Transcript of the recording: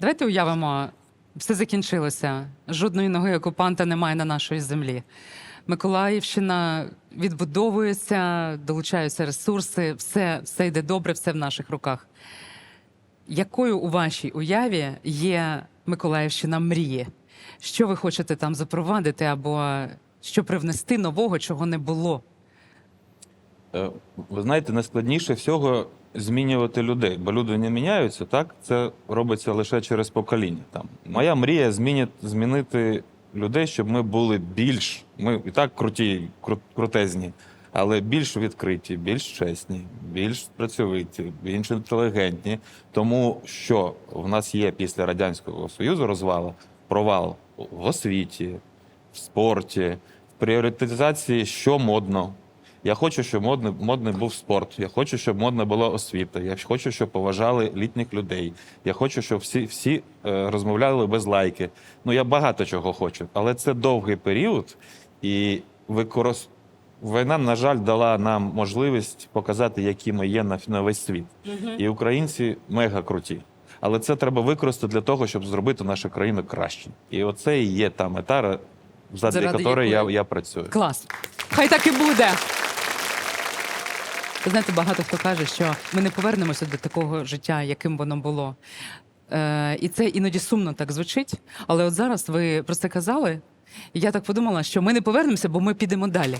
Давайте уявимо, все закінчилося. Жодної ноги окупанта немає на нашій землі. Миколаївщина відбудовується, долучаються ресурси, все, все йде добре, все в наших руках. Якою у вашій уяві є Миколаївщина мрії? Що ви хочете там запровадити або що привнести нового, чого не було? Е, Ви знаєте, найскладніше всього змінювати людей, бо люди не міняються, так? Це робиться лише через покоління. Там. Моя мрія змінити, змінити людей, щоб ми були більш, ми і так круті, кру- крутезні, але більш відкриті, більш чесні, більш працьовиті, більш інтелігентні. Тому що в нас є після Радянського Союзу розвалу провал в освіті, в спорті, в пріоритизації, що модно. Я хочу, щоб модний, модний був спорт. Я хочу, щоб модна була освіта. Я хочу, щоб поважали літніх людей. Я хочу, щоб всі, всі е, розмовляли без лайки. Ну я багато чого хочу, але це довгий період, і викорис... війна, на жаль, дала нам можливість показати, які ми є на, на весь світ. І українці мега круті. Але це треба використати для того, щоб зробити нашу країну краще. І оце і є та мета, задля Заради якої я, я працюю. Клас. Хай так і буде. Ви знаєте, багато хто каже, що ми не повернемося до такого життя, яким воно було. Е, і це іноді сумно так звучить. Але от зараз ви про це казали, і я так подумала, що ми не повернемося, бо ми підемо далі.